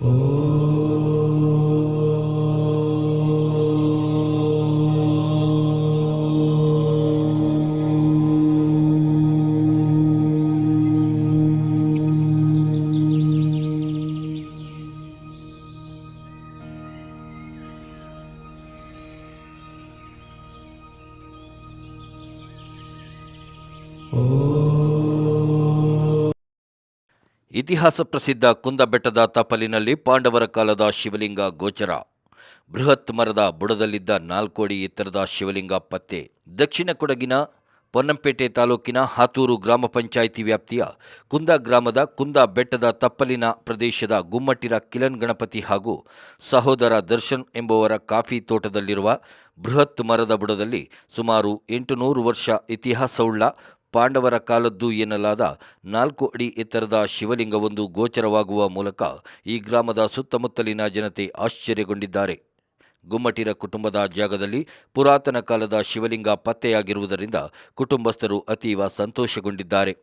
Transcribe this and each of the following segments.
Oh. ಇತಿಹಾಸ ಪ್ರಸಿದ್ಧ ಕುಂದಬೆಟ್ಟದ ತಪ್ಪಲಿನಲ್ಲಿ ಪಾಂಡವರ ಕಾಲದ ಶಿವಲಿಂಗ ಗೋಚರ. ಬೃಹತ್ ಮರದ ಬುಡದಲ್ಲಿದ್ದ ನಾಲ್ಕು ಅಡಿ ಎತ್ತರದ ಶಿವಲಿಂಗ ಪತ್ತೆ. ದಕ್ಷಿಣ ಕೊಡಗಿನ ಪೊನ್ನಂಪೇಟೆ ತಾಲೂಕಿನ ಹಾತೂರು ಗ್ರಾಮ ಪಂಚಾಯಿತಿ ವ್ಯಾಪ್ತಿಯ ಕುಂದ ಗ್ರಾಮದ ಕುಂದ ಬೆಟ್ಟದ ತಪ್ಪಲಿನ ಪ್ರದೇಶದ ಗುಮ್ಮಟ್ಟಿರ ಕಿಲನ್ ಗಣಪತಿ ಹಾಗೂ ಸಹೋದರ ದರ್ಶನ್ ಎಂಬುವರ ಕಾಫಿ ತೋಟದಲ್ಲಿರುವ ಬೃಹತ್ ಮರದ ಬುಡದಲ್ಲಿ ಸುಮಾರು ಎಂಟುನೂರು ವರ್ಷ ಇತಿಹಾಸವುಳ್ಳ ಪಾಂಡವರ ಕಾಲದ್ದು ಎನ್ನಲಾದ ನಾಲ್ಕು ಅಡಿ ಎತ್ತರದ ಶಿವಲಿಂಗವೊಂದು ಗೋಚರವಾಗುವ ಮೂಲಕ ಈ ಗ್ರಾಮದ ಸುತ್ತಮುತ್ತಲಿನ ಜನತೆ ಆಶ್ಚರ್ಯಗೊಂಡಿದ್ದಾರೆ. ಗುಮ್ಮಟಿರ ಕುಟುಂಬದ ಜಾಗದಲ್ಲಿ ಪುರಾತನ ಕಾಲದ ಶಿವಲಿಂಗ ಪತ್ತೆಯಾಗಿರುವುದರಿಂದ ಕುಟುಂಬಸ್ಥರು ಅತೀವ ಸಂತೋಷಗೊಂಡಿದ್ದಾರೆ.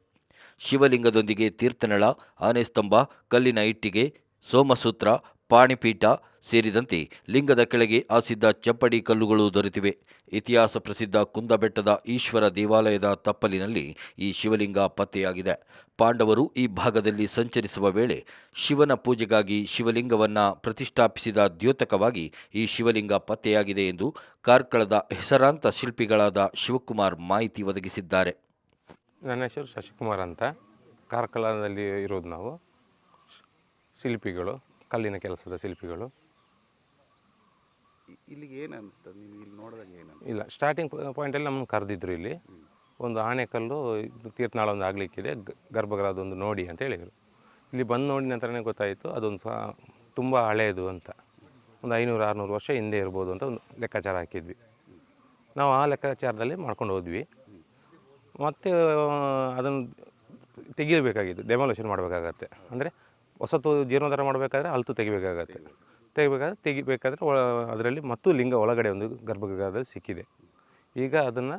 ಶಿವಲಿಂಗದೊಂದಿಗೆ ತೀರ್ಥನಳ, ಆನೆಸ್ತಂಭ, ಕಲ್ಲಿನ ಇಟ್ಟಿಗೆ, ಸೋಮಸೂತ್ರ ಪಾಣಿಪೀಠ ಸೇರಿದಂತೆ ಲಿಂಗದ ಕೆಳಗೆ ಆಸಿದ್ದ ಚಪ್ಪಡಿ ಕಲ್ಲುಗಳು ದೊರೆತಿವೆ. ಇತಿಹಾಸ ಪ್ರಸಿದ್ಧ ಕುಂದಬೆಟ್ಟದ ಈಶ್ವರ ದೇವಾಲಯದ ತಪ್ಪಲಿನಲ್ಲಿ ಈ ಶಿವಲಿಂಗ ಪತ್ತೆಯಾಗಿದೆ. ಪಾಂಡವರು ಈ ಭಾಗದಲ್ಲಿ ಸಂಚರಿಸುವ ವೇಳೆ ಶಿವನ ಪೂಜೆಗಾಗಿ ಶಿವಲಿಂಗವನ್ನು ಪ್ರತಿಷ್ಠಾಪಿಸಿದ ದ್ಯೋತಕವಾಗಿ ಈ ಶಿವಲಿಂಗ ಪತ್ತೆಯಾಗಿದೆ ಎಂದು ಕಾರ್ಕಳದ ಹೆಸರಾಂತ ಶಿಲ್ಪಿಗಳಾದ ಶಿವಕುಮಾರ್ ಮಾಹಿತಿ ಒದಗಿಸಿದ್ದಾರೆ. ನನ್ನ ಹೆಸರು ಶಶಿಕುಮಾರ್ ಅಂತ. ಕಾರ್ಕಳದಲ್ಲಿ ಇರೋದು ನಾವು. ಶಿಲ್ಪಿಗಳು. ಕಲ್ಲಿನ ಕೆಲಸದ ಶಿಲ್ಪಿಗಳು. ಇಲ್ಲಿಗೆ ಏನು ಅನಿಸ್ತದೆ ನಿಮ್ಗೆ ಇಲ್ಲಿ ನೋಡಿದಾಗ ಏನು ಇಲ್ಲ ಸ್ಟಾರ್ಟಿಂಗ್ ಪಾಯಿಂಟಲ್ಲಿ ನಮ್ಮನ್ನು ಕರೆದಿದ್ರು ಇಲ್ಲಿ. ಒಂದು ಆಣೆಕಲ್ಲು ತೀರ್ಥನಾಳ ಒಂದು ಆಗಲಿಕ್ಕಿದೆ ಗರ್ಭಗೃಹದ ಒಂದು ನೋಡಿ ಅಂತ ಹೇಳಿದರು. ಇಲ್ಲಿ ಬಂದು ನೋಡಿ ನಂತರನೇ ಗೊತ್ತಾಯಿತು ಅದೊಂದು ಸಹ ತುಂಬ ಹಳೆಯದು ಅಂತ. ಒಂದು ಐನೂರು ಆರುನೂರು ವರ್ಷ ಹಿಂದೆ ಇರ್ಬೋದು ಅಂತ ಒಂದು ಲೆಕ್ಕಾಚಾರ ಹಾಕಿದ್ವಿ. ನಾವು ಆ ಲೆಕ್ಕಾಚಾರದಲ್ಲಿ ಮಾಡ್ಕೊಂಡು ಹೋದ್ವಿ. ಮತ್ತು ಅದನ್ನು ತೆಗೆಯಬೇಕಾಗಿತ್ತು ಡೆಮಾಲೇಷನ್ ಮಾಡಬೇಕಾಗತ್ತೆ. ಅಂದರೆ ಹೊಸತು ಜೀರ್ಣೋದ್ಧಾರ ಮಾಡಬೇಕಾದ್ರೆ ಅಲ್ತು ತೆಗಿಬೇಕಾಗತ್ತೆ. ತೆಗಿಬೇಕಾದ್ರೆ ತೆಗಿಬೇಕಾದ್ರೆ ಒಳ ಅದರಲ್ಲಿ ಮತ್ತು ಲಿಂಗ ಒಳಗಡೆ ಒಂದು ಗರ್ಭಗೃಹದಲ್ಲಿ ಸಿಕ್ಕಿದೆ. ಈಗ ಅದನ್ನು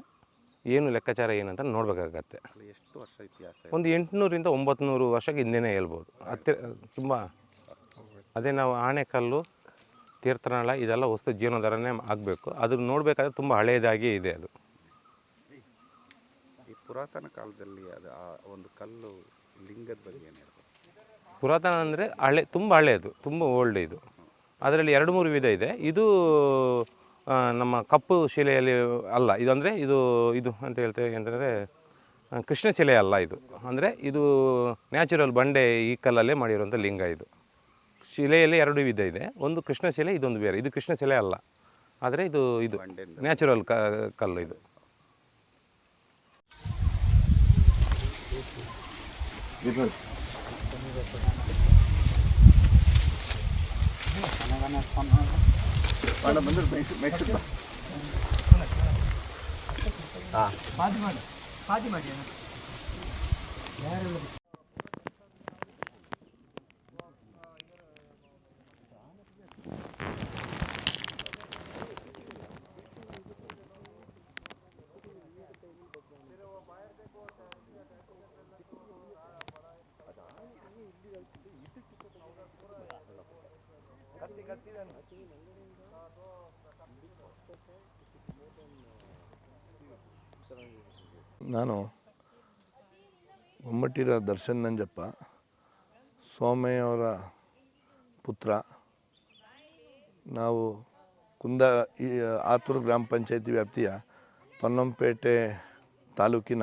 ಏನು ಲೆಕ್ಕಾಚಾರ ಏನಂತ ನೋಡಬೇಕಾಗತ್ತೆ. ಎಷ್ಟು ವರ್ಷ ಇತಿಹಾಸ? ಒಂದು ಎಂಟುನೂರಿಂದ ಒಂಬತ್ತುನೂರು ವರ್ಷಕ್ಕೆ ಹಿಂದೆನೇ ಹೇಳ್ಬೋದು. ಹತ್ತಿರ ತುಂಬ ಅದೇ ನಾವು ಆಣೆಕಲ್ಲು ತೀರ್ಥನಾಳ ಇದೆಲ್ಲ ವಸ್ತು ಜೀರ್ಣೋದ್ಧಾರನೇ ಆಗಬೇಕು. ಅದನ್ನು ನೋಡಬೇಕಾದ್ರೆ ತುಂಬ ಹಳೆಯದಾಗಿ ಇದೆ ಅದು. ಈ ಪುರಾತನ ಕಾಲದಲ್ಲಿ ಅದು ಆ ಒಂದು ಕಲ್ಲು ಲಿಂಗದ ಬಗ್ಗೆ ಏನು ಪುರಾತನ ಅಂದರೆ ಹಳೆ ತುಂಬ ಹಳೆಯದು ತುಂಬ ಓಲ್ಡ್ ಇದು. ಅದರಲ್ಲಿ ಎರಡು ಮೂರು ವಿಧ ಇದೆ. ಇದು ನಮ್ಮ ಕಪ್ಪು ಶಿಲೆಯಲ್ಲಿ ಅಲ್ಲ ಇದು ಅಂದರೆ ಇದು ಇದು ಅಂತ ಹೇಳ್ತೇವೆ ಅಂತಂದರೆ ಕೃಷ್ಣ ಶಿಲೆ ಅಲ್ಲ ಇದು. ಅಂದರೆ ಇದು ನ್ಯಾಚುರಲ್ ಬಂಡೆ ಈ ಕಲ್ಲಲ್ಲೇ ಮಾಡಿರುವಂಥ ಲಿಂಗ ಇದು. ಶಿಲೆಯಲ್ಲಿ ಎರಡು ವಿಧ ಇದೆ. ಒಂದು ಕೃಷ್ಣ ಶಿಲೆ ಇದೊಂದು ಬೇರೆ. ಇದು ಕೃಷ್ಣ ಶಿಲೆ ಅಲ್ಲ. ಆದರೆ ಇದು ಇದು ನ್ಯಾಚುರಲ್ ಕ ಕಲ್ಲು ಇದು மேடம் வந்து பாத்தி மாடு பாத்தி மாட்டியா வேற ಗುಮ್ಮಟ್ಟಿರ ದರ್ಶನ್ ನಂಜಪ್ಪ, ಸೋಮಯ್ಯವರ ಪುತ್ರ. ನಾವು ಕುಂದ, ಈ, ಆತೂರು ಗ್ರಾಮ ಪಂಚಾಯತಿ ವ್ಯಾಪ್ತಿಯ ಪೊನ್ನಂಪೇಟೆ ತಾಲೂಕಿನ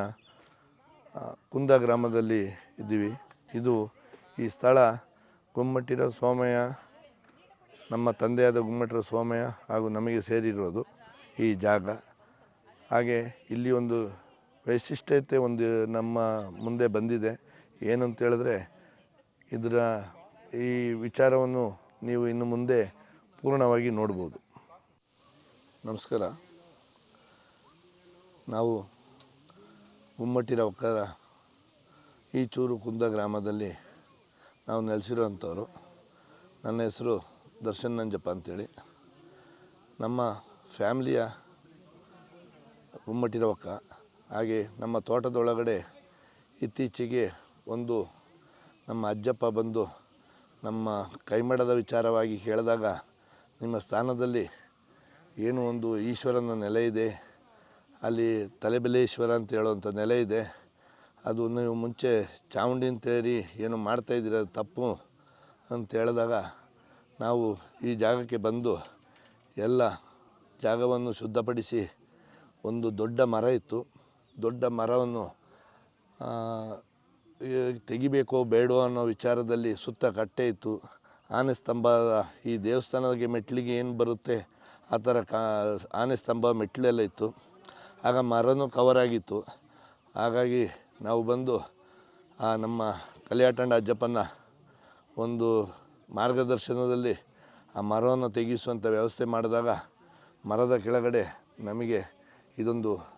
ಕುಂದ ಗ್ರಾಮದಲ್ಲಿ ಇದ್ದೀವಿ. ಇದು ಈ ಸ್ಥಳ ಗುಮ್ಮಟ್ಟಿರ ಸೋಮಯ್ಯ, ನಮ್ಮ ತಂದೆಯಾದ ಗುಮ್ಮಟ್ಟಿರ ಸೋಮಯ್ಯ ಹಾಗೂ ನಮಗೆ ಸೇರಿರೋದು ಈ ಜಾಗ. ಹಾಗೆ ಇಲ್ಲಿ ಒಂದು ವೈಶಿಷ್ಟ್ಯತೆ ಒಂದು ನಮ್ಮ ಮುಂದೆ ಬಂದಿದೆ. ಏನು ಅಂತ ಹೇಳಿದ್ರೆ, ಇದರ ಈ ವಿಚಾರವನ್ನು ನೀವು ಇನ್ನು ಮುಂದೆ ಪೂರ್ಣವಾಗಿ ನೋಡ್ಬೋದು. ನಮಸ್ಕಾರ. ನಾವು ಗುಮ್ಮಟ್ಟಿರ ಒಕ್ಕರ ಈ ಚೂರು ಕುಂದ ಗ್ರಾಮದಲ್ಲಿ ನಾವು ನೆಲೆಸಿರೋವಂಥವ್ರು. ನನ್ನ ಹೆಸರು ದರ್ಶನ್ ನಂಜಪ್ಪ ಅಂತೇಳಿ. ನಮ್ಮ ಫ್ಯಾಮ್ಲಿಯ ಗುಮ್ಮಟ್ಟಿರವಕ್ಕ ಹಾಗೆ ನಮ್ಮ ತೋಟದೊಳಗಡೆ ಇತ್ತೀಚೆಗೆ ಒಂದು ನಮ್ಮ ಅಜ್ಜಪ್ಪ ಬಂದು ನಮ್ಮ ಕೈಮಡದ ವಿಚಾರವಾಗಿ ಕೇಳಿದಾಗ ನಿಮ್ಮ ಸ್ಥಾನದಲ್ಲಿ ಏನು ಒಂದು ಈಶ್ವರನ ನೆಲೆ ಇದೆ? ಅಲ್ಲಿ ತಲೆಬೆಲೇಶ್ವರ ಅಂತ ಹೇಳುವಂಥ ನೆಲೆ ಇದೆ. ಅದು ನೀವು ಮುಂಚೆ ಚಾಮುಂಡಿ ಅಂತೇಳಿ ಏನು ಮಾಡ್ತಾಯಿದ್ದೀರ ತಪ್ಪು ಅಂತ ಹೇಳಿದಾಗ ನಾವು ಈ ಜಾಗಕ್ಕೆ ಬಂದು ಎಲ್ಲ ಜಾಗವನ್ನು ಶುದ್ಧಪಡಿಸಿ ಒಂದು ದೊಡ್ಡ ಮರ ಇತ್ತು. ದೊಡ್ಡ ಮರವನ್ನು ತೆಗಿಬೇಕೋ ಬೇಡೋ ಅನ್ನೋ ವಿಚಾರದಲ್ಲಿ ಸುತ್ತ ಕಟ್ಟೆ ಇತ್ತು. ಆನೆ ಸ್ತಂಭ, ಈ ದೇವಸ್ಥಾನದ ಮೆಟ್ಲಿಗೆ ಏನು ಬರುತ್ತೆ, ಆ ಥರ ಕಾ, ಆನೆ ಸ್ತಂಭ ಮೆಟ್ಲೆಲ್ಲ ಇತ್ತು. ಆಗ ಮರನೂ ಕವರ್ ಆಗಿತ್ತು. ಹಾಗಾಗಿ ನಾವು ಬಂದು, ಆ, ನಮ್ಮ ಕಲಿಯಾಟಂಡ ಅಜ್ಜಪ್ಪನ ಒಂದು ಮಾರ್ಗದರ್ಶನದಲ್ಲಿ ಆ ಮರವನ್ನು ತೆಗೆಸುವಂಥ ವ್ಯವಸ್ಥೆ ಮಾಡಿದಾಗ ಮರದ ಕೆಳಗಡೆ ನಮಗೆ ಇದೊಂದು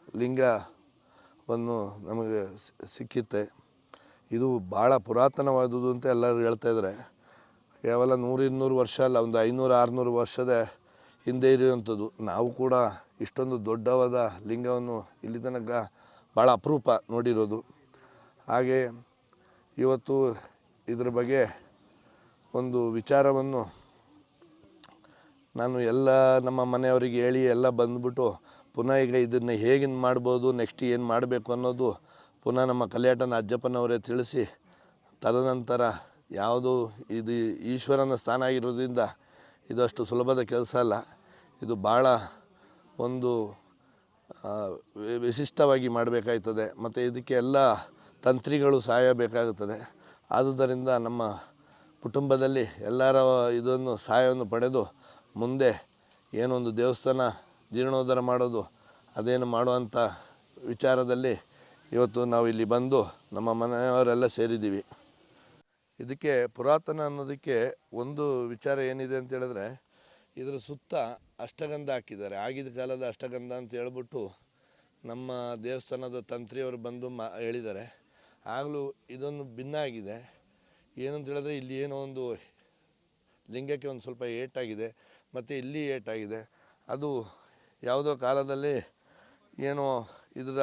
ಲಿಂಗವನ್ನು ನಮಗೆ ಸಿಕ್ಕಿತ್ತೆ. ಇದು ಭಾಳ ಪುರಾತನವಾದದ್ದು ಅಂತ ಎಲ್ಲರೂ ಹೇಳ್ತಾ ಇದ್ದಾರೆ ಕೇವಲ ನೂರಿನ್ನೂರು ವರ್ಷ ಅಲ್ಲ, ಒಂದು ಐನೂರು, ಆರುನೂರು ವರ್ಷದ ಹಿಂದೆ ಇರುವಂಥದ್ದು. ನಾವು ಕೂಡ ಇಷ್ಟೊಂದು ದೊಡ್ಡವಾದ ಲಿಂಗವನ್ನು ಇಲ್ಲಿ ತನಕ ಭಾಳ ಅಪರೂಪ ನೋಡಿರೋದು. ಹಾಗೆ ಇವತ್ತು ಇದ್ರ ಬಗ್ಗೆ ಒಂದು ವಿಚಾರವನ್ನು ನಾನು ಎಲ್ಲ ನಮ್ಮ ಮನೆಯವರಿಗೆ ಹೇಳಿ ಎಲ್ಲ ಬಂದ್ಬಿಟ್ಟು ಪುನಃ ಈಗ ಇದನ್ನು ಹೇಗೆ ಮಾಡ್ಬೋದು ನೆಕ್ಸ್ಟ್ ಏನು ಮಾಡಬೇಕು ಅನ್ನೋದು ಪುನಃ ನಮ್ಮ ಕಲ್ಯಾಟನ ಅಜ್ಜಪ್ಪನವರೇ ತಿಳಿಸಿ, ತದನಂತರ ಯಾವುದು ಇದು ಈಶ್ವರನ ಸ್ಥಾನ ಆಗಿರೋದ್ರಿಂದ ಇದು ಅಷ್ಟು ಸುಲಭದ ಕೆಲಸ ಅಲ್ಲ. ಇದು ಭಾಳ ಒಂದು ವಿಶಿಷ್ಟವಾಗಿ ಮಾಡಬೇಕಾಯ್ತದೆ. ಮತ್ತು ಇದಕ್ಕೆ ಎಲ್ಲ ತಂತ್ರಿಗಳು ಸಹಾಯ ಬೇಕಾಗುತ್ತದೆ ಆದುದರಿಂದ ನಮ್ಮ ಕುಟುಂಬದಲ್ಲಿ ಎಲ್ಲರ ಇದನ್ನು ಸಹಾಯವನ್ನು ಪಡೆದು ಮುಂದೆ ಏನೊಂದು ದೇವಸ್ಥಾನ ಜೀರ್ಣೋದ್ಧಾರ ಮಾಡೋದು, ಅದೇನು ಮಾಡುವಂಥ ವಿಚಾರದಲ್ಲಿ ಇವತ್ತು ನಾವು ಇಲ್ಲಿ ಬಂದು ನಮ್ಮ ಮನೆಯವರೆಲ್ಲ ಸೇರಿದ್ದೀವಿ. ಇದಕ್ಕೆ ಪುರಾತನ ಅನ್ನೋದಕ್ಕೆ ಒಂದು ವಿಚಾರ ಏನಿದೆ ಅಂತ ಹೇಳಿದ್ರೆ, ಇದರ ಸುತ್ತ ಅಷ್ಟಗಂಧ ಹಾಕಿದ್ದಾರೆ. ಆಗಿದ ಕಾಲದ ಅಷ್ಟಗಂಧ ಅಂತ ಹೇಳ್ಬಿಟ್ಟು ನಮ್ಮ ದೇವಸ್ಥಾನದ ತಂತ್ರಿಯವರು ಬಂದು ಮಾ, ಹೇಳಿದ್ದಾರೆ. ಆಗಲೂ ಇದೊಂದು ಭಿನ್ನ ಆಗಿದೆ. ಏನಂತ ಹೇಳಿದ್ರೆ ಇಲ್ಲಿ ಏನೋ ಒಂದು ಲಿಂಗಕ್ಕೆ ಒಂದು ಸ್ವಲ್ಪ ಏಟಾಗಿದೆ. ಮತ್ತು ಇಲ್ಲಿ ಏಟಾಗಿದೆ. ಅದು ಯಾವುದೋ ಕಾಲದಲ್ಲಿ ಏನೋ ಇದರ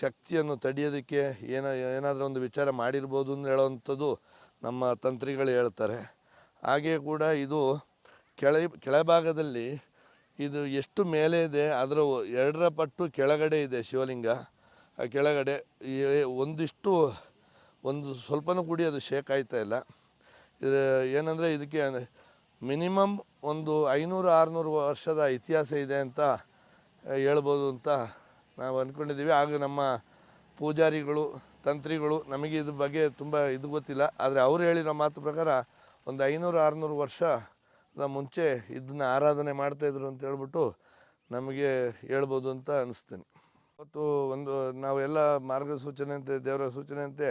ಶಕ್ತಿಯನ್ನು ತಡೆಯೋದಕ್ಕೆ ಏನೋ, ಏನಾದರೂ ಒಂದು ವಿಚಾರ ಮಾಡಿರ್ಬೋದು ಅಂತ ಹೇಳೋವಂಥದ್ದು ನಮ್ಮ ತಂತ್ರಿಗಳು ಹೇಳ್ತಾರೆ. ಹಾಗೆ ಕೂಡ ಇದು ಕೆಳ, ಕೆಳಭಾಗದಲ್ಲಿ ಇದು ಎಷ್ಟು ಮೇಲೆ ಇದೆ, ಅದರ ಎರಡರ ಪಟ್ಟು ಕೆಳಗಡೆ ಇದೆ ಶಿವಲಿಂಗ. ಆ ಕೆಳಗಡೆ ಒಂದಿಷ್ಟು, ಒಂದು ಸ್ವಲ್ಪನೂ ಕೂಡಿ ಅದು ಶೇಕ್ ಆಯ್ತಾ ಇಲ್ಲ. ಇದು ಏನಂದರೆ ಇದಕ್ಕೆ ಮಿನಿಮಮ್ ಒಂದು ಐನೂರು, ಆರುನೂರು ವರ್ಷದ ಇತಿಹಾಸ ಇದೆ ಅಂತ ಹೇಳ್ಬೋದು ಅಂತ ನಾವು ಅಂದ್ಕೊಂಡಿದ್ದೀವಿ ಆಗ ನಮ್ಮ ಪೂಜಾರಿಗಳು, ತಂತ್ರಿಗಳು, ನಮಗೆ ಇದ್ರ ಬಗ್ಗೆ ತುಂಬ ಇದು ಗೊತ್ತಿಲ್ಲ. ಆದರೆ ಅವ್ರು ಹೇಳಿರೋ ಮಾತು ಪ್ರಕಾರ ಒಂದು ಐನೂರು, ಆರುನೂರು ವರ್ಷ ಮುಂಚೆ ಇದನ್ನ ಆರಾಧನೆ ಮಾಡ್ತಾಯಿದ್ರು ಅಂತ ಹೇಳ್ಬಿಟ್ಟು ನಮಗೆ ಹೇಳ್ಬೋದು ಅಂತ ಅನಿಸ್ತೀನಿ. ಮತ್ತು ಒಂದು ನಾವೆಲ್ಲ ಮಾರ್ಗಸೂಚನೆ ಅಂತೆ ದೇವರ ಸೂಚನೆ ಅಂತೆ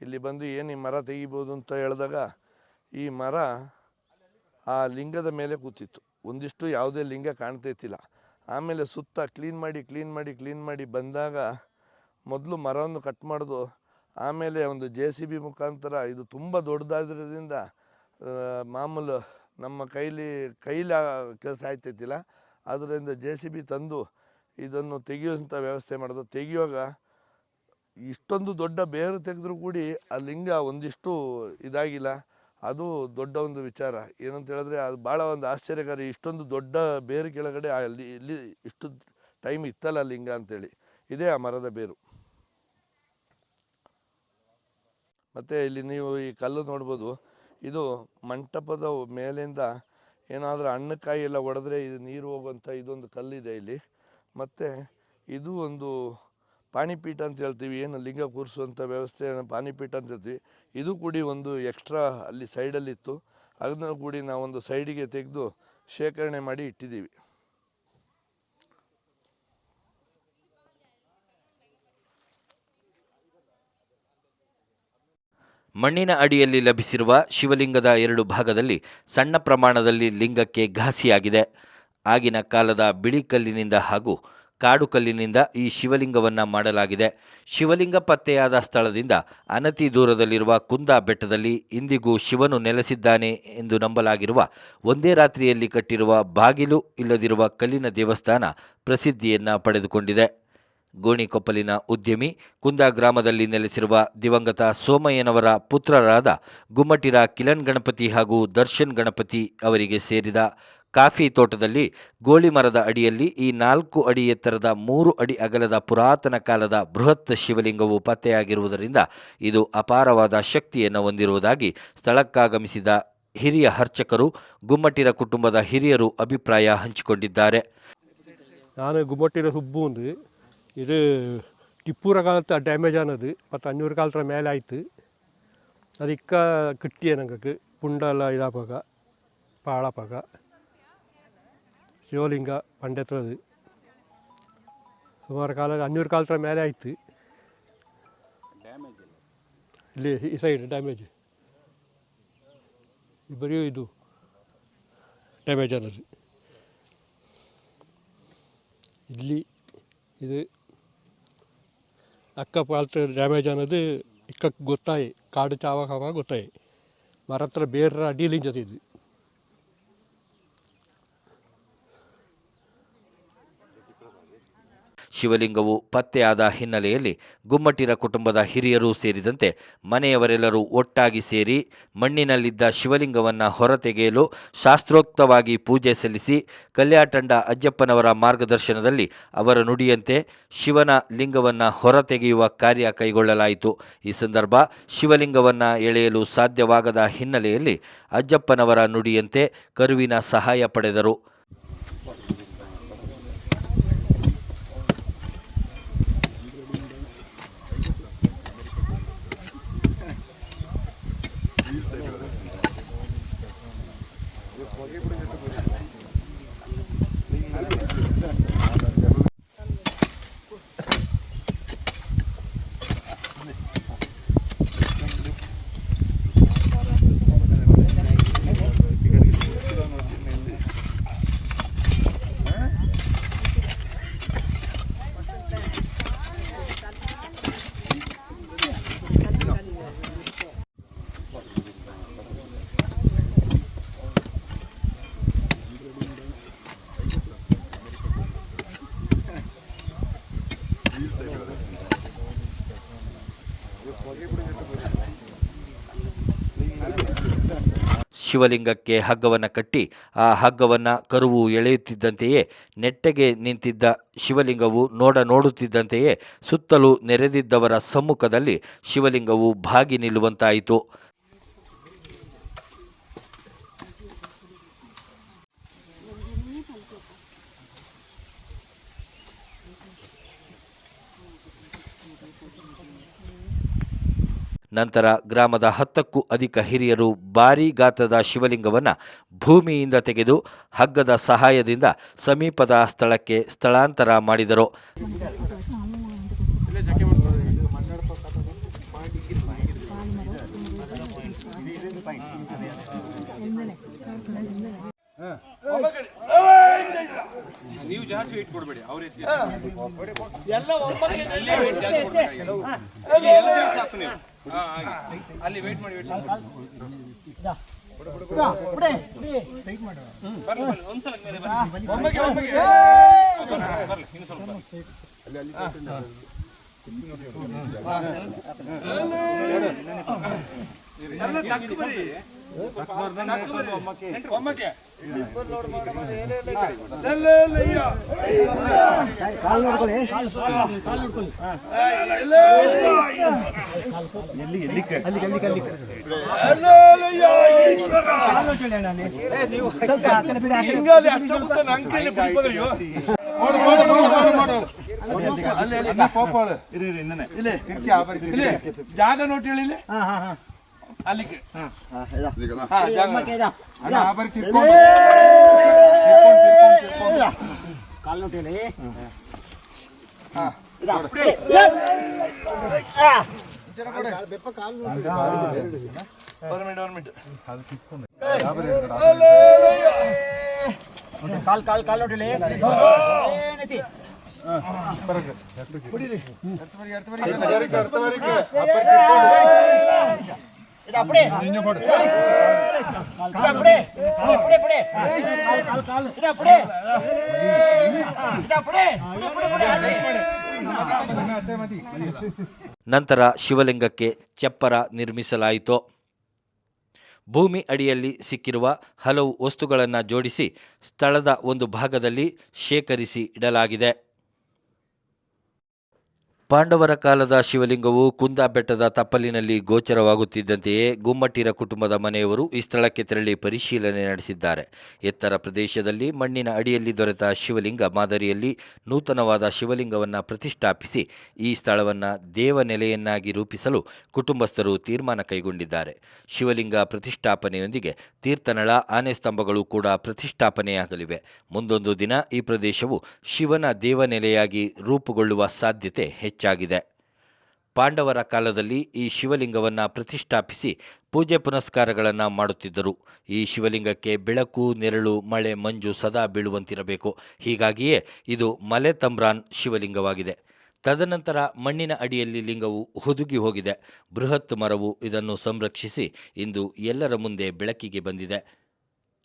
ಇಲ್ಲಿ ಬಂದು ಏನು ಈ ಮರ ತೆಗಿಬೋದು ಅಂತ ಹೇಳಿದಾಗ ಈ ಮರ ಆ ಲಿಂಗದ ಮೇಲೆ ಕೂತಿತ್ತು. ಒಂದಿಷ್ಟು ಯಾವುದೇ ಲಿಂಗ ಕಾಣ್ತೈತಿಲ್ಲ ಆಮೇಲೆ ಸುತ್ತ ಕ್ಲೀನ್ ಮಾಡಿ ಕ್ಲೀನ್ ಮಾಡಿ ಕ್ಲೀನ್ ಮಾಡಿ ಬಂದಾಗ ಮೊದಲು ಮರವನ್ನು ಕಟ್ ಮಾಡೋದು, ಆಮೇಲೆ ಒಂದು ಜೆ ಸಿ ಬಿ ಮುಖಾಂತರ ಇದು ತುಂಬ ದೊಡ್ಡದಾದ್ರಿಂದ ಮಾಮೂಲು ನಮ್ಮ ಕೈಲಿ ಕೈಲಿ ಕೆಲಸ ಆಯ್ತೈತಿಲ್ಲ ಅದರಿಂದ ಜೆ ಸಿ ಬಿ ತಂದು ಇದನ್ನು ತೆಗೆಯುವಂಥ ವ್ಯವಸ್ಥೆ ಮಾಡೋದು. ತೆಗೆಯುವಾಗ ಇಷ್ಟೊಂದು ದೊಡ್ಡ ಬೇರು ತೆಗೆದ್ರೂ ಕೂಡಿ ಆ ಲಿಂಗ ಒಂದಿಷ್ಟು ಇದಾಗಿಲ್ಲ. ಅದು ದೊಡ್ಡ ಒಂದು ವಿಚಾರ. ಏನಂತ ಹೇಳಿದ್ರೆ ಅದು ಭಾಳ ಒಂದು ಆಶ್ಚರ್ಯಕಾರಿ. ಇಷ್ಟೊಂದು ದೊಡ್ಡ ಬೇರು ಕೆಳಗಡೆ ಅಲ್ಲಿ ಇಲ್ಲಿ ಇಷ್ಟು ಟೈಮ್ ಇತ್ತಲ್ಲ ಲಿಂಗ ಅಂತೇಳಿ. ಇದೇ ಆ ಮರದ ಬೇರು. ಮತ್ತು ಇಲ್ಲಿ ನೀವು ಈ ಕಲ್ಲು ನೋಡ್ಬೋದು. ಇದು ಮಂಟಪದ ಮೇಲಿಂದ ಏನಾದರೂ ಹಣ್ಣುಕಾಯಿ ಎಲ್ಲ ಒಡೆದ್ರೆ ಇದು ನೀರು ಹೋಗುವಂಥ ಇದೊಂದು ಕಲ್ಲಿದೆ ಇಲ್ಲಿ. ಮತ್ತು ಇದು ಒಂದು ಪಾಣಿಪೀಠ ಅಂತ ಹೇಳ್ತೀವಿ, ಏನು ಲಿಂಗ ಕೂರಿಸುವಂಥ ವ್ಯವಸ್ಥೆ ಪಾಣಿಪೀಠ ಅಂತ ಹೇಳ್ತೀವಿ. ಇದು ಕೂಡಿ ಒಂದು ಎಕ್ಸ್ಟ್ರಾ ಅಲ್ಲಿ ಸೈಡಲ್ಲಿತ್ತು. ಅದನ್ನು ಕೂಡಿ ನಾವೊಂದು ಸೈಡಿಗೆ ತೆಗೆದು ಶೇಖರಣೆ ಮಾಡಿ ಇಟ್ಟಿದ್ದೀವಿ. ಮಣ್ಣಿನ ಅಡಿಯಲ್ಲಿ ಲಭಿಸಿರುವ ಶಿವಲಿಂಗದ ಎರಡು ಭಾಗದಲ್ಲಿ ಸಣ್ಣ ಪ್ರಮಾಣದಲ್ಲಿ ಲಿಂಗಕ್ಕೆ ಘಾಸಿಯಾಗಿದೆ. ಆಗಿನ ಕಾಲದ ಬಿಳಿ ಕಲ್ಲಿನಿಂದ ಹಾಗೂ ಕಾಡು ಕಲ್ಲಿನಿಂದ ಈ ಶಿವಲಿಂಗವನ್ನು ಮಾಡಲಾಗಿದೆ. ಶಿವಲಿಂಗ ಪತ್ತೆಯಾದ ಸ್ಥಳದಿಂದ ಅನತಿ ದೂರದಲ್ಲಿರುವ ಕುಂದ ಬೆಟ್ಟದಲ್ಲಿ ಇಂದಿಗೂ ಶಿವನು ನೆಲೆಸಿದ್ದಾನೆ ಎಂದು ನಂಬಲಾಗಿರುವ ಒಂದೇ ರಾತ್ರಿಯಲ್ಲಿ ಕಟ್ಟಿರುವ ಬಾಗಿಲು ಇಲ್ಲದಿರುವ ಕಲ್ಲಿನ ದೇವಸ್ಥಾನ ಪ್ರಸಿದ್ಧಿಯನ್ನು ಪಡೆದುಕೊಂಡಿದೆ. ಗೋಣಿಕೊಪ್ಪಲಿನ ಉದ್ಯಮಿ ಕುಂದಾ ಗ್ರಾಮದಲ್ಲಿ ನೆಲೆಸಿರುವ ದಿವಂಗತ ಸೋಮಯ್ಯನವರ ಪುತ್ರರಾದ ಗುಮ್ಮಟಿರ ಕಿಲನ್ ಗಣಪತಿ ಹಾಗೂ ದರ್ಶನ್ ಗಣಪತಿ ಅವರಿಗೆ ಸೇರಿದ ಕಾಫಿ ತೋಟದಲ್ಲಿ ಗೋಳಿ ಮರದ ಅಡಿಯಲ್ಲಿ ಈ ನಾಲ್ಕು ಅಡಿ ಎತ್ತರದ ಮೂರು ಅಡಿ ಅಗಲದ ಪುರಾತನ ಕಾಲದ ಬೃಹತ್ ಶಿವಲಿಂಗವು ಪತ್ತೆಯಾಗಿರುವುದರಿಂದ ಇದು ಅಪಾರವಾದ ಶಕ್ತಿಯನ್ನು ಹೊಂದಿರುವುದಾಗಿ ಸ್ಥಳಕ್ಕಾಗಮಿಸಿದ ಹಿರಿಯ ಅರ್ಚಕರು ಗುಮ್ಮಟಿರ ಕುಟುಂಬದ ಹಿರಿಯರು ಅಭಿಪ್ರಾಯ ಹಂಚಿಕೊಂಡಿದ್ದಾರೆ. ನಾನು ಗುಮ್ಮಟಿರ ಸುಬ್ಬು இது ടിപ്പൂര കാലത്ത് ഡാമേജ് ആണത് പത്ത് അഞ്ഞൂറ് കാലത്തെ മേലായിട്ട് അത് ഇക്ക കിട്ടിയ ഞങ്ങൾക്ക് പുണ്ടെല്ലാം ഇതാപ്പക പാളപ്പക ശിവലിംഗ പണ്ടെത്തത് ಸುಮಾರು ಕಾಲ ಅഞ്ഞൂರು ಕಾಲದ ಮೇಲೆ ಆಯಿತು ಇಲ್ಲಿ ಈ ಸೈಡ್ ಡ್ಯಾಮೇಜ್ ಬರೀ ಇದು ಡ್ಯಾಮೇಜ್ ಅನ್ನೋದು ಇಲ್ಲಿ ಇದು ಅಕ್ಕಪಕ್ಕ ಡ್ಯಾಮೇಜ್ ಅನ್ನೋದು ಇಕ್ಕಕ್ಕೆ ಗೊತ್ತಾಯಿ ಕಾಡು ಚಾವಾಗ ಹವಾಗ ಗೊತ್ತಾಯಿ ಮರ ಹತ್ರ ಬೇರ್ರ ಅಡಿಯಲ್ಲಿ ನಿಂತಿದ್ವಿ ಶಿವಲಿಂಗವು ಪತ್ತೆಯಾದ ಹಿನ್ನೆಲೆಯಲ್ಲಿ ಗುಮ್ಮಟಿರ ಕುಟುಂಬದ ಹಿರಿಯರೂ ಸೇರಿದಂತೆ ಮನೆಯವರೆಲ್ಲರೂ ಒಟ್ಟಾಗಿ ಸೇರಿ ಮಣ್ಣಿನಲ್ಲಿದ್ದ ಶಿವಲಿಂಗವನ್ನು ಹೊರತೆಗೆಯಲು ಶಾಸ್ತ್ರೋಕ್ತವಾಗಿ ಪೂಜೆ ಸಲ್ಲಿಸಿ ಕಲ್ಯಾಟಂಡ ಅಜ್ಜಪ್ಪನವರ ಮಾರ್ಗದರ್ಶನದಲ್ಲಿ ಅವರ ನುಡಿಯಂತೆ ಶಿವನ ಲಿಂಗವನ್ನು ಹೊರತೆಗೆಯುವ ಕಾರ್ಯ ಕೈಗೊಳ್ಳಲಾಯಿತು. ಈ ಸಂದರ್ಭ ಶಿವಲಿಂಗವನ್ನು ಎಳೆಯಲು ಸಾಧ್ಯವಾಗದ ಹಿನ್ನೆಲೆಯಲ್ಲಿ ಅಜ್ಜಪ್ಪನವರ ನುಡಿಯಂತೆ ಕರುವಿನ ಸಹಾಯ ಪಡೆದರು. ಶಿವಲಿಂಗಕ್ಕೆ ಹಗ್ಗವನ್ನು ಕಟ್ಟಿ, ಆ ಹಗ್ಗವನ್ನು ಕರುವು ಎಳೆಯುತ್ತಿದ್ದಂತೆಯೇ ನೆಟ್ಟಗೆ ನಿಂತಿದ್ದ ಶಿವಲಿಂಗವು ನೋಡ ನೋಡುತ್ತಿದ್ದಂತೆಯೇ ಸುತ್ತಲೂ ನೆರೆದಿದ್ದವರ ಸಮ್ಮುಖದಲ್ಲಿ ಶಿವಲಿಂಗವು ಭಾಗಿ ನಿಲ್ಲುವಂತಾಯಿತು. ನಂತರ ಗ್ರಾಮದ ಹತ್ತಕ್ಕೂ ಅಧಿಕ ಹಿರಿಯರು ಭಾರೀ ಗಾತ್ರದ ಶಿವಲಿಂಗವನ್ನು ಭೂಮಿಯಿಂದ ತೆಗೆದು ಹಗ್ಗದ ಸಹಾಯದಿಂದ ಸಮೀಪದ ಸ್ಥಳಕ್ಕೆ ಸ್ಥಳಾಂತರ ಮಾಡಿದರು. ನೀವು ಜಾಸ್ತಿ ವೇಟ್ ಕೊಡಬೇಡಿ ಅವ್ರ ಅಲ್ಲಿ ವೇಟ್ ಮಾಡಿ ವೇಟ್ ಮಾಡಿ. ಬರ್ಲಿ. ಒಮ್ಮೆಗೆ. ಜಾಗ ಹಾ ಹೇಳಿಲ್ಲ ಅಲ್ಲಿಗೆ. ಹಾ, ಜಾಗ. ಅಣ್ಣ, ಆ ಬರಿ ತಿರ್ಕೊಂಡು. ನಂತರ ಶಿವಲಿಂಗಕ್ಕೆ ಚಪ್ಪರ ನಿರ್ಮಿಸಲಾಯಿತು. ಭೂಮಿ ಅಡಿಯಲ್ಲಿ ಸಿಕ್ಕಿರುವ ಹಲವು ವಸ್ತುಗಳನ್ನು ಜೋಡಿಸಿ ಸ್ಥಳದ ಒಂದು ಭಾಗದಲ್ಲಿ ಶೇಖರಿಸಿ ಇಡಲಾಗಿದೆ. ಪಾಂಡವರ ಕಾಲದ ಶಿವಲಿಂಗವು ಕುಂದ ಬೆಟ್ಟದ ತಪ್ಪಲಿನಲ್ಲಿ ಗೋಚರವಾಗುತ್ತಿದ್ದಂತೆಯೇ ಗುಮ್ಮಟ್ಟಿರ ಕುಟುಂಬದ ಮನೆಯವರು ಈ ಸ್ಥಳಕ್ಕೆ ತೆರಳಿ ಪರಿಶೀಲನೆ ನಡೆಸಿದ್ದಾರೆ. ಎತ್ತರ ಪ್ರದೇಶದಲ್ಲಿ ಮಣ್ಣಿನ ಅಡಿಯಲ್ಲಿ ದೊರೆತ ಶಿವಲಿಂಗ ಮಾದರಿಯಲ್ಲಿ ನೂತನವಾದ ಶಿವಲಿಂಗವನ್ನು ಪ್ರತಿಷ್ಠಾಪಿಸಿ ಈ ಸ್ಥಳವನ್ನು ದೇವನೆಲೆಯನ್ನಾಗಿ ರೂಪಿಸಲು ಕುಟುಂಬಸ್ಥರು ತೀರ್ಮಾನ ಕೈಗೊಂಡಿದ್ದಾರೆ. ಶಿವಲಿಂಗ ಪ್ರತಿಷ್ಠಾಪನೆಯೊಂದಿಗೆ ತೀರ್ಥನಳ, ಆನೆ ಸ್ತಂಭಗಳು ಕೂಡ ಪ್ರತಿಷ್ಠಾಪನೆಯಾಗಲಿವೆ. ಮುಂದೊಂದು ದಿನ ಈ ಪ್ರದೇಶವು ಶಿವನ ದೇವನೆಲೆಯಾಗಿ ರೂಪುಗೊಳ್ಳುವ ಸಾಧ್ಯತೆ ಹೆಚ್ಚಾಗಿದೆ. ಪಾಂಡವರ ಕಾಲದಲ್ಲಿ ಈ ಶಿವಲಿಂಗವನ್ನು ಪ್ರತಿಷ್ಠಾಪಿಸಿ ಪೂಜೆ ಪುನಸ್ಕಾರಗಳನ್ನು ಮಾಡುತ್ತಿದ್ದರು. ಈ ಶಿವಲಿಂಗಕ್ಕೆ ಬೆಳಕು, ನೆರಳು, ಮಳೆ, ಮಂಜು ಸದಾ ಬೀಳುವಂತಿರಬೇಕು. ಹೀಗಾಗಿಯೇ ಇದು ಮಲೆ ತಮ್ರಾನ್ ಶಿವಲಿಂಗವಾಗಿದೆ. ತದನಂತರ ಮಣ್ಣಿನ ಅಡಿಯಲ್ಲಿ ಲಿಂಗವು ಹುದುಗಿ ಹೋಗಿದೆ. ಬೃಹತ್ ಮರವು ಇದನ್ನು ಸಂರಕ್ಷಿಸಿ ಇಂದು ಎಲ್ಲರ ಮುಂದೆ ಬೆಳಕಿಗೆ ಬಂದಿದೆ.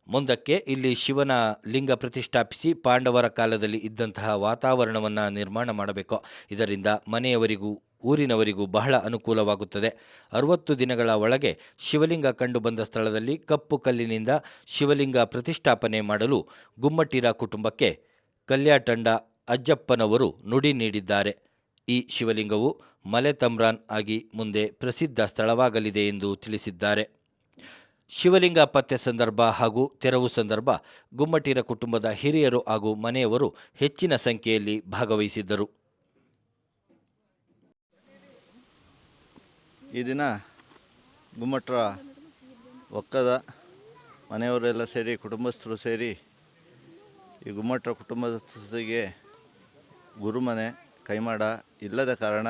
ಮುಂದಕ್ಕೆ ಇಲ್ಲಿ ಶಿವನ ಲಿಂಗ ಪ್ರತಿಷ್ಠಾಪಿಸಿ ಪಾಂಡವರ ಕಾಲದಲ್ಲಿ ಇದ್ದಂತಹ ವಾತಾವರಣವನ್ನು ನಿರ್ಮಾಣ ಮಾಡಬೇಕು. ಇದರಿಂದ ಮನೆಯವರಿಗೂ, ಊರಿನವರಿಗೂ ಬಹಳ ಅನುಕೂಲವಾಗುತ್ತದೆ. ಅರವತ್ತು ದಿನಗಳ ಒಳಗೆ ಶಿವಲಿಂಗ ಕಂಡುಬಂದ ಸ್ಥಳದಲ್ಲಿ ಕಪ್ಪು ಕಲ್ಲಿನಿಂದ ಶಿವಲಿಂಗ ಪ್ರತಿಷ್ಠಾಪನೆ ಮಾಡಲು ಗುಮ್ಮಟ್ಟಿರ ಕುಟುಂಬಕ್ಕೆ ಕಲ್ಯಾಟಂಡ ಅಜ್ಜಪ್ಪನವರು ನುಡಿ ನೀಡಿದ್ದಾರೆ. ಈ ಶಿವಲಿಂಗವು ಮಲೆ ತಮ್ರಾನ್ ಆಗಿ ಮುಂದೆ ಪ್ರಸಿದ್ಧ ಸ್ಥಳವಾಗಲಿದೆ ಎಂದು ತಿಳಿಸಿದ್ದಾರೆ. ಶಿವಲಿಂಗ ಪತ್ತೆ ಸಂದರ್ಭ ಹಾಗೂ ತೆರವು ಸಂದರ್ಭ ಗುಮ್ಮಟೀರ ಕುಟುಂಬದ ಹಿರಿಯರು ಹಾಗೂ ಮನೆಯವರು ಹೆಚ್ಚಿನ ಸಂಖ್ಯೆಯಲ್ಲಿ ಭಾಗವಹಿಸಿದ್ದರು. ಈ ದಿನ ಗುಮ್ಮಟ್ರ ಒಕ್ಕದ ಮನೆಯವರೆಲ್ಲ ಸೇರಿ ಕುಟುಂಬಸ್ಥರು ಸೇರಿ ಈ ಗುಮ್ಮಟ್ರ ಕುಟುಂಬಸ್ಥರಿಗೆ ಗುರುಮನೆ, ಕೈಮಾಡ ಇಲ್ಲದ ಕಾರಣ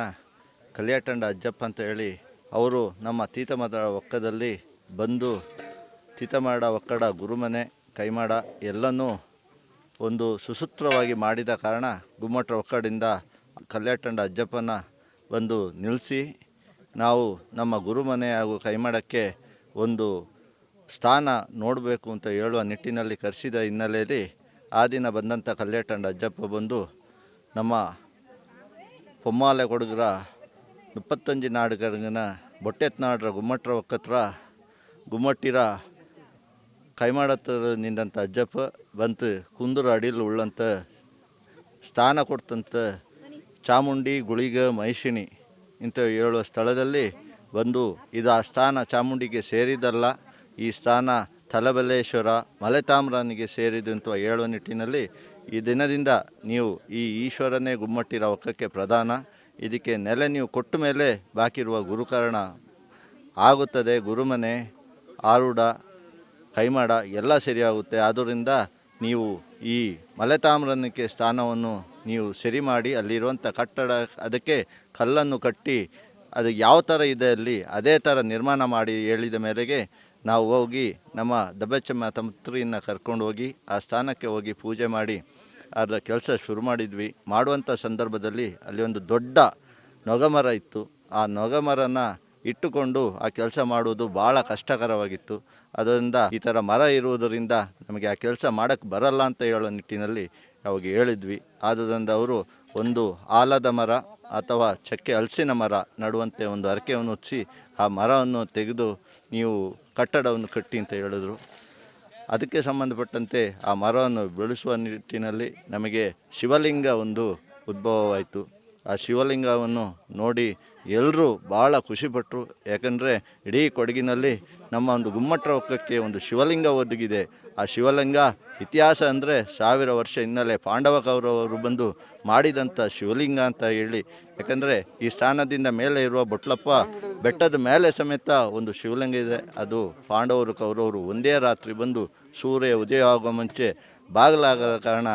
ಕಲ್ಯಾಟಂಡ ಅಜ್ಜಪ್ಪ ಅಂತ ಹೇಳಿ ಅವರು ನಮ್ಮ ತೀತಮದ ಒಕ್ಕದಲ್ಲಿ ಬಂದು ತಿತಮಾಡ ಒಕ್ಕಡ ಗುರುಮನೆ ಕೈಮಾಡ ಎಲ್ಲನೂ ಒಂದು ಸುಸೂತ್ರವಾಗಿ ಮಾಡಿದ ಕಾರಣ ಗುಮ್ಮಟ ಒಕ್ಕಡಿಂದ ಕಲ್ಯಾಟಂಡ ಅಜ್ಜಪ್ಪನ ಬಂದು ನಿಲ್ಲಿಸಿ ನಾವು ನಮ್ಮ ಗುರುಮನೆ ಹಾಗೂ ಕೈಮಾಡಕ್ಕೆ ಒಂದು ಸ್ಥಾನ ನೋಡಬೇಕು ಅಂತ ಹೇಳುವ ನಿಟ್ಟಿನಲ್ಲಿ ಕರೆಸಿದ ಹಿನ್ನೆಲೆಯಲ್ಲಿ ಆ ದಿನ ಬಂದಂಥ ಕಲ್ಯಾಟಂಡ ಅಜ್ಜಪ್ಪ ಬಂದು ನಮ್ಮ ಪೊಮ್ಮಾಲೆ ಕೊಡುಗರ ಮುಪ್ಪತ್ತಂಜಿ ನಾಡುಗರಿನ ಬೊಟ್ಟೆತ್ನಾಡ್ರ ಗುಮ್ಮಟ್ರ ಒಕ್ಕತ್ರ ಗುಮ್ಮಟ್ಟಿರ ಕೈಮಾಡತ್ತರ ನಿಂದಂಥ ಅಜ್ಜಪ್ಪ ಬಂತು. ಕುಂದೂರು ಅಡಿಲು ಉಳ್ಳಂತ ಸ್ಥಾನ ಕೊಡ್ತಂತ ಚಾಮುಂಡಿ, ಗುಳಿಗ ಮಹಿಷಿಣಿ ಇಂಥ ಹೇಳುವ ಸ್ಥಳದಲ್ಲಿ ಬಂದು ಇದು ಆ ಸ್ಥಾನ ಚಾಮುಂಡಿಗೆ ಸೇರಿದಲ್ಲ. ಈ ಸ್ಥಾನ ತಲಬಲೇಶ್ವರ, ಮಲೆತಾಮ್ರನಿಗೆ ಸೇರಿದು ಅಂತ ಹೇಳುವ ನಿಟ್ಟಿನಲ್ಲಿ ಈ ದಿನದಿಂದ ನೀವು ಈ ಈಶ್ವರನೇ ಗುಮ್ಮಟ್ಟಿರೋ ಒಕ್ಕಕ್ಕೆ ಪ್ರಧಾನ. ಇದಕ್ಕೆ ನೆಲೆ ನೀವು ಕೊಟ್ಟ ಮೇಲೆ ಬಾಕಿರುವ ಗುರುಕರಣ ಆಗುತ್ತದೆ. ಗುರುಮನೆ ಆರೂಢ, ಕೈಮಾಡ ಎಲ್ಲ ಸರಿಯಾಗುತ್ತೆ. ಆದ್ದರಿಂದ ನೀವು ಈ ಮಲೆತಾಮ್ರನಕ್ಕೆ ಸ್ಥಾನವನ್ನು ನೀವು ಸರಿ ಮಾಡಿ, ಅಲ್ಲಿರುವಂಥ ಕಟ್ಟಡ, ಅದಕ್ಕೆ ಕಲ್ಲನ್ನು ಕಟ್ಟಿ, ಅದು ಯಾವ ಥರ ಇದೆ ಅಲ್ಲಿ ಅದೇ ಥರ ನಿರ್ಮಾಣ ಮಾಡಿ ಹೇಳಿದ ಮೇರೆಗೆ ನಾವು ಹೋಗಿ ನಮ್ಮ ದಬ್ಬೆಚ್ಚಮ್ಮ ತಂತ್ರಿಯನ್ನು ಕರ್ಕೊಂಡು ಹೋಗಿ, ಆ ಸ್ಥಾನಕ್ಕೆ ಹೋಗಿ ಪೂಜೆ ಮಾಡಿ, ಅದರ ಕೆಲಸ ಶುರು ಮಾಡಿದ್ವಿ. ಮಾಡುವಂಥ ಸಂದರ್ಭದಲ್ಲಿ ಅಲ್ಲಿ ಒಂದು ದೊಡ್ಡ ನೊಗಮರ ಇತ್ತು. ಆ ನೊಗಮರನ ಇಟ್ಟುಕೊಂಡು ಆ ಕೆಲಸ ಮಾಡುವುದು ಭಾಳ ಕಷ್ಟಕರವಾಗಿತ್ತು. ಅದರಿಂದ ಈ ಥರ ಮರ ಇರುವುದರಿಂದ ನಮಗೆ ಆ ಕೆಲಸ ಮಾಡೋಕ್ಕೆ ಬರಲ್ಲ ಅಂತ ಹೇಳೋ ನಿಟ್ಟಿನಲ್ಲಿ ಅವಾಗ ಹೇಳಿದ್ವಿ. ಆದ್ದರಿಂದ ಅವರು ಒಂದು ಆಲದ ಮರ ಅಥವಾ ಚಕ್ಕೆ ಹಲಸಿನ ಮರ ನಡುವಂತೆ ಒಂದು ಹರಕೆಯನ್ನು ಹೊತ್ತಿಸಿ ಆ ಮರವನ್ನು ತೆಗೆದು ನೀವು ಕಟ್ಟಡವನ್ನು ಕಟ್ಟಿ ಅಂತ ಹೇಳಿದ್ರು. ಅದಕ್ಕೆ ಸಂಬಂಧಪಟ್ಟಂತೆ ಆ ಮರವನ್ನು ಬೆಳೆಸುವ ನಿಟ್ಟಿನಲ್ಲಿ ನಮಗೆ ಶಿವಲಿಂಗ ಒಂದು ಉದ್ಭವವಾಯಿತು. ಆ ಶಿವಲಿಂಗವನ್ನು ನೋಡಿ ಎಲ್ಲರೂ ಭಾಳ ಖುಷಿಪಟ್ಟರು ಯಾಕಂದರೆ ಇಡೀ ಕೊಡಗಿನಲ್ಲಿ ನಮ್ಮ ಒಂದು ಗುಮ್ಮಟ್ರ ಒಕ್ಕಕ್ಕೆ ಒಂದು ಶಿವಲಿಂಗ ಒದಗಿದೆ. ಆ ಶಿವಲಿಂಗ ಇತಿಹಾಸ ಅಂದರೆ ಸಾವಿರ ವರ್ಷ ಹಿನ್ನೆಲೆ ಪಾಂಡವ ಕೌರವರು ಬಂದು ಮಾಡಿದಂಥ ಶಿವಲಿಂಗ ಅಂತ ಹೇಳಿ. ಯಾಕಂದರೆ ಈ ಸ್ಥಾನದಿಂದ ಮೇಲೆ ಇರುವ ಬೊಟ್ಲಪ್ಪ ಬೆಟ್ಟದ ಮೇಲೆ ಸಮೇತ ಒಂದು ಶಿವಲಿಂಗ ಇದೆ. ಅದು ಪಾಂಡವರು ಕೌರವರು ಒಂದೇ ರಾತ್ರಿ ಬಂದು ಸೂರ್ಯ ಉದಯ ಆಗುವ ಮುಂಚೆ ಬಾಗಿಲಾಗದ ಕಾರಣ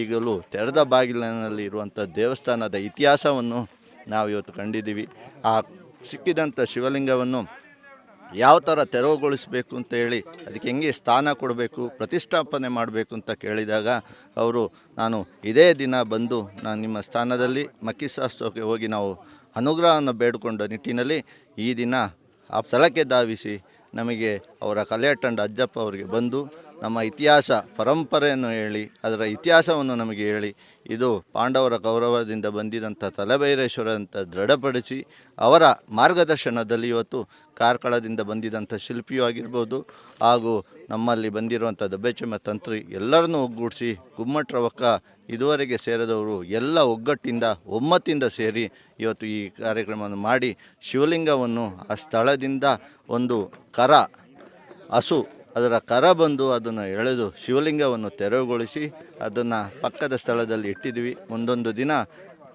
ಈಗಲೂ ತೆರೆದ ಬಾಗಿಲಿನಲ್ಲಿ ಇರುವಂಥ ದೇವಸ್ಥಾನದ ಇತಿಹಾಸವನ್ನು ನಾವು ಇವತ್ತು ಕಂಡಿದ್ದೀವಿ. ಆ ಸಿಕ್ಕಿದಂಥ ಶಿವಲಿಂಗವನ್ನು ಯಾವ ಥರ ತೆರವುಗೊಳಿಸಬೇಕು ಅಂತ ಹೇಳಿ, ಅದಕ್ಕೆ ಹೆಂಗೆ ಸ್ಥಾನ ಕೊಡಬೇಕು, ಪ್ರತಿಷ್ಠಾಪನೆ ಮಾಡಬೇಕು ಅಂತ ಕೇಳಿದಾಗ ಅವರು, ನಾನು ಇದೇ ದಿನ ಬಂದು ನಾನು ನಿಮ್ಮ ಸ್ಥಾನದಲ್ಲಿ ಮಕ್ಕಿಸಾಸ್ತೋಕೆ ಹೋಗಿ ನಾವು ಅನುಗ್ರಹವನ್ನು ಬೇಡಿಕೊಂಡ ನಿಟ್ಟಿನಲ್ಲಿ ಈ ದಿನ ಆ ಸ್ಥಳಕ್ಕೆ ಧಾವಿಸಿ ನಮಗೆ ಅವರ ಕಲೆಯಟ್ಟಂಡ ಅಜ್ಜಪ್ಪ ಅವರಿಗೆ ಬಂದು ನಮ್ಮ ಇತಿಹಾಸ, ಪರಂಪರೆಯನ್ನು ಹೇಳಿ, ಅದರ ಇತಿಹಾಸವನ್ನು ನಮಗೆ ಹೇಳಿ, ಇದು ಪಾಂಡವರ ಗೌರವದಿಂದ ಬಂದಿದಂಥ ತಲೆಬೈರೇಶ್ವರ ಅಂತ ದೃಢಪಡಿಸಿ, ಅವರ ಮಾರ್ಗದರ್ಶನದಲ್ಲಿ ಇವತ್ತು ಕಾರ್ಕಳದಿಂದ ಬಂದಿದಂಥ ಶಿಲ್ಪಿಯೂ ಆಗಿರ್ಬೋದು, ಹಾಗೂ ನಮ್ಮಲ್ಲಿ ಬಂದಿರುವಂಥ ದಬ್ಬೆಚಮ್ಮ ತಂತ್ರಿ ಎಲ್ಲರನ್ನೂ ಒಗ್ಗೂಡಿಸಿ ಗುಮ್ಮಟ್ರವಕ್ಕ ಇದುವರೆಗೆ ಸೇರಿದವರು ಎಲ್ಲ ಒಗ್ಗಟ್ಟಿಂದ, ಒಮ್ಮತ್ತಿಂದ ಸೇರಿ ಇವತ್ತು ಈ ಕಾರ್ಯಕ್ರಮವನ್ನು ಮಾಡಿ, ಶಿವಲಿಂಗವನ್ನು ಆ ಸ್ಥಳದಿಂದ ಒಂದು ಕರ, ಹಸು ಅದರ ಕರ ಬಂದು ಅದನ್ನು ಎಳೆದು ಶಿವಲಿಂಗವನ್ನು ತೆರವುಗೊಳಿಸಿ ಅದನ್ನು ಪಕ್ಕದ ಸ್ಥಳದಲ್ಲಿ ಇಟ್ಟಿದ್ವಿ. ಮುಂದೊಂದು ದಿನ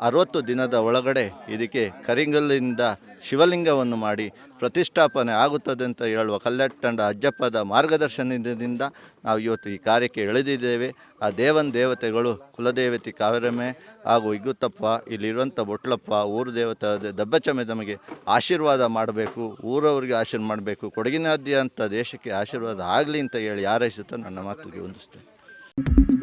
ಅರವತ್ತು ದಿನದ ಒಳಗಡೆ ಇದಕ್ಕೆ ಕರಿಂಗಲ್ಲಿಂದ ಶಿವಲಿಂಗವನ್ನು ಮಾಡಿ ಪ್ರತಿಷ್ಠಾಪನೆ ಆಗುತ್ತದೆ ಅಂತ ಹೇಳುವ ಕಲ್ಲಟ್ಟಂಡ ಅಜ್ಜಪ್ಪದ ಮಾರ್ಗದರ್ಶನದಿಂದ ನಾವು ಇವತ್ತು ಈ ಕಾರ್ಯಕ್ಕೆ ಎಳೆದಿದ್ದೇವೆ. ಆ ದೇವನ ದೇವತೆಗಳು ಕುಲದೇವತೆ ಕಾವೇರಮ್ಮೆ ಹಾಗೂ ಇಗ್ಗುತ್ತಪ್ಪ, ಇಲ್ಲಿರುವಂಥ ಬೊಟ್ಲಪ್ಪ, ಊರು ದೇವತೆ ದಬ್ಬಚಮೆ ನಮಗೆ ಆಶೀರ್ವಾದ ಮಾಡಬೇಕು, ಊರವರಿಗೆ ಆಶೀರ್ವಾದ ಮಾಡಬೇಕು, ಕೊಡಗಿನಾದ್ಯಂತ ದೇಶಕ್ಕೆ ಆಶೀರ್ವಾದ ಆಗಲಿ ಅಂತ ಹೇಳಿ ಹಾರೈಸುತ್ತಾ ನನ್ನ ಮಾತಿಗೆ ಹೊಂದಿಸ್ತೇನೆ